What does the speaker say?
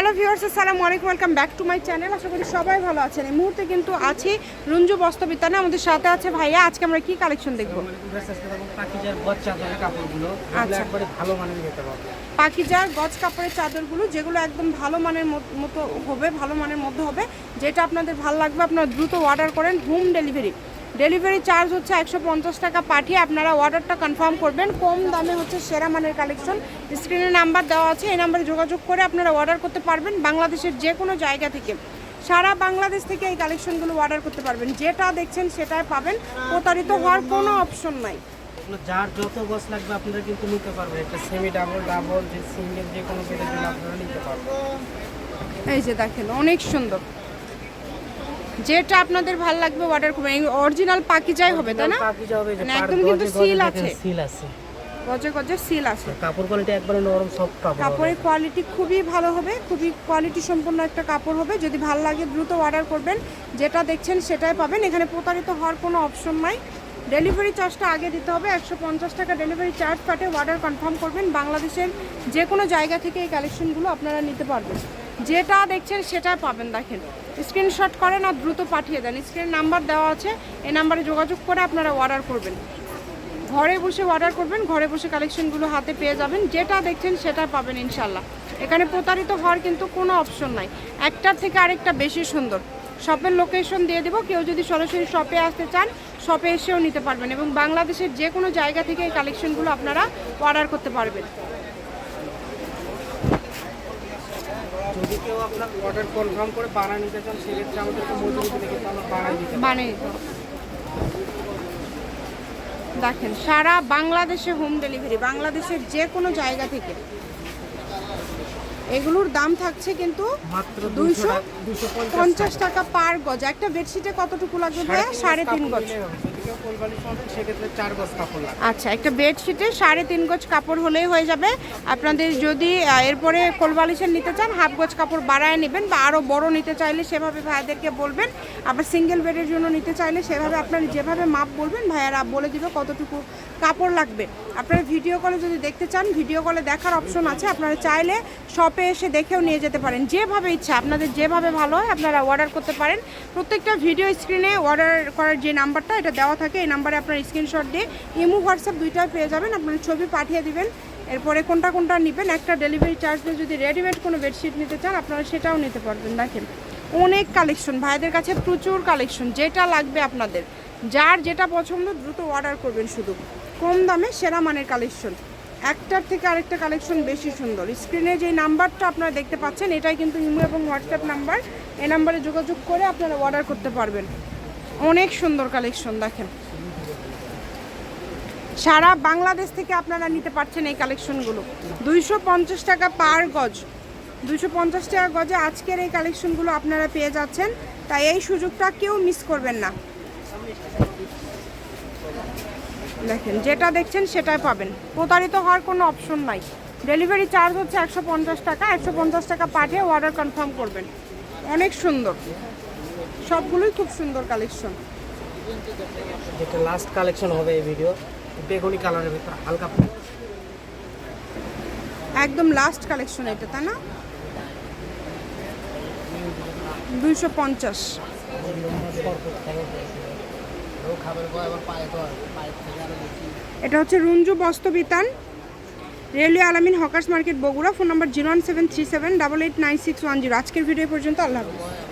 Hello viewers আসসালামু আলাইকুম welcome back to my channel. আশা করি সবাই ভালো আছেন। এই মুহূর্তে কিন্তু আছি রঞ্জু বস্ত্রবিতানে আমাদের সাথে আছে ভাইয়া। আজকে আমরা কি কালেকশন দেখব? আচ্ছা। ভালো মানের নিতে পারবে পাখিজার গজ কাপড়ের চাদরগুলো যেগুলো একদম ভালো মানের মত- মতো হবে ভালো মানের মধ্যে হবে যেটা আপনাদের ভালো লাগবে আপনারা দ্রুত অর্ডার করেন হোম ডেলিভারি ডেলিভারি চার্জ হচ্ছে একশো পঞ্চাশ টাকা। পাঠিয়ে আপনারা অর্ডারটা কনফার্ম করবেন। কম দামে হচ্ছে সেরা মানের কালেকশন স্ক্রিনে নাম্বার দেওয়া আছে। এই নাম্বারে যোগাযোগ করে আপনারা অর্ডার করতে পারবেন বাংলাদেশের যে কোনো জায়গা থেকে। সারা বাংলাদেশ থেকে এই কালেকশনগুলো অর্ডার করতে পারবেন। যেটা দেখছেন সেটাই পাবেন। প্রতারিত হওয়ার কোনো অপশন নাই। যার যত গজ লাগবে আপনারা কিন্তু নিতে পারবেন। একটা সেমি ডাবল ডাবল যে সিঙ্গেল যে কোনো পেটের জন্য আপনারা নিতে পারবেন। এই যে দেখেন অনেক সুন্দর। যেটা আপনাদের ভালো লাগবে অর্ডার করবেন অরিজিনাল পাকিজাই হবে তাই না? পাখিজা হবে মানে একদম কিন্তু দেখেন আছে। seal আছে। গজে গজে সিল আছে। কাপড় কোয়ালিটি একবারে নরম সফট কাপড় কাপড়ের কোয়ালিটি খুবই ভালো হবে খুবই কোয়ালিটি সম্পন্ন একটা কাপড় হবে। যদি ভালো লাগে দ্রুত অর্ডার করবেন। যেটা দেখছেন সেটাই পাবেন। এখানে প্রতারিত হওয়ার কোনো অপশন নাই। ডেলিভারি চার্জটা আগে দিতে হবে। একশো পঞ্চাশ টাকা ডেলিভারি চার্জ কাটে অর্ডার কনফার্ম করবেন। বাংলাদেশের যে কোনো জায়গা থেকে এই কালেকশনগুলো আপনারা নিতে পারবেন। যেটা দেখছেন সেটাই পাবেন, দেখেন। স্ক্রিনশট করেন আর দ্রুত পাঠিয়ে দেন। স্ক্রিন নাম্বার দেওয়া আছে, এই নাম্বারে যোগাযোগ করে আপনারা অর্ডার করবেন। ঘরে বসে অর্ডার করবেন, ঘরে বসে কালেকশনগুলো হাতে পেয়ে যাবেন। যেটা দেখছেন সেটা পাবেন ইনশাল্লাহ এখানে প্রতারিত হওয়ার কিন্তু কোনো অপশন নাই। একটার থেকে আরেকটা বেশি সুন্দর। শপের লোকেশন দিয়ে দেবো, কেউ যদি সরাসরি শপে আসতে চান শপে এসেও নিতে পারবেন এবং বাংলাদেশের যে কোনো জায়গা থেকে এই কালেকশনগুলো আপনারা অর্ডার করতে পারবেন। যদি কেউ আপনার অর্ডার কনফার্ম করে বানায় নিতে চান সেক্ষেত্রে আমাদেরকে মজুরি দিলে কিন্তু আমরা দিতে পারব। বানিয়ে দিতে দেখেন সারা বাংলাদেশে হোম ডেলিভারি বাংলাদেশের যে কোনো জায়গা থেকে। এগুলোর দাম থাকছে কিন্তু মাত্র দুইশো পঞ্চাশ টাকা। পার গজ। একটা বেডশিটে কতটুকু লাগবে সাড়ে তিন গজ। আচ্ছা একটা বেডশিটে সাড়ে তিন গজ কাপড় হলেই হয়ে যাবে। আপনাদের যদি এরপরে কোলবালিশের নিতে চান, হাফ গজ কাপড় বাড়ায় নেবেন বা আরও বড় নিতে চাইলে সেভাবে ভাইয়াদেরকে বলবেন। আবার সিঙ্গেল বেডের জন্য নিতে চাইলে সেভাবে আপনার যেভাবে মাপ বলবেন, ভাইয়ারা বলে দিবে কতটুকু কাপড় লাগবে। আপনারা ভিডিও কলে যদি দেখতে চান, ভিডিও কলে দেখার অপশন আছে। আপনারা চাইলে শপে এসে দেখেও নিয়ে যেতে পারেন। যেভাবে ইচ্ছা, আপনাদের যেভাবে ভালো হয়, আপনারা অর্ডার করতে পারেন। প্রত্যেকটা ভিডিও স্ক্রিনে অর্ডার করার যে নাম্বারটা, এটা দেওয়া থাকে, এই নাম্বারে আপনার স্ক্রিনশট দিয়ে ইমো, হোয়াটসঅ্যাপ দুইটাই পেয়ে যাবেন, আপনার ছবি পাঠিয়ে দিবেন। এরপরে কোনটা কোনটা নেবেন, একটা ডেলিভারি চার্জ দিয়ে যদি রেডিমেড কোনো বেডশিট নিতে চান, আপনারা সেটাও নিতে পারবেন। দেখেন, অনেক কালেকশন ভাইদের কাছে প্রচুর কালেকশন যেটা লাগবে আপনাদের। যার যেটা পছন্দ, দ্রুত অর্ডার করবেন শুধু। কম দামে সেরা মানের কালেকশন একটার থেকে আরেকটা কালেকশন বেশি সুন্দর। স্ক্রিনে যে নাম্বারটা আপনারা দেখতে পাচ্ছেন, এটাই কিন্তু ইমো এবং হোয়াটসঅ্যাপ নাম্বার। এই নাম্বারে যোগাযোগ করে আপনারা অর্ডার করতে পারবেন। অনেক সুন্দর কালেকশন দেখেন। সারা বাংলাদেশ থেকে আপনারা নিতে পারছেন এই কালেকশনগুলো দুইশো পঞ্চাশ টাকা পার গজ। দুইশো পঞ্চাশ টাকা গজে আজকের এই কালেকশনগুলো আপনারা পেয়ে যাচ্ছেন। তাই এই সুযোগটা কেউ মিস করবেন না। দেখেন, যেটা দেখছেন সেটাই পাবেন। প্রতারিত হওয়ার কোনো অপশন নাই। ডেলিভারি চার্জ হচ্ছে একশো পঞ্চাশ টাকা। একশো পঞ্চাশ টাকা পাঠিয়ে অর্ডার কনফার্ম করবেন। অনেক সুন্দর। সবগুলোই খুব সুন্দর কালেকশন যেটা লাস্ট কালেকশন হবে এই ভিডিও বেগুনি কালারের ভিতর হালকা একদম লাস্ট কালেকশন এটা তাই না? দুইশো পঞ্চাশ। এটা হচ্ছে Runju বস্তবিতান railway Alamin hawkers market Bogura phone number zero one seven three seven double eight nine six one zero. আজকের ভিডিও পর্যন্ত আল্লাহ হাফিজ।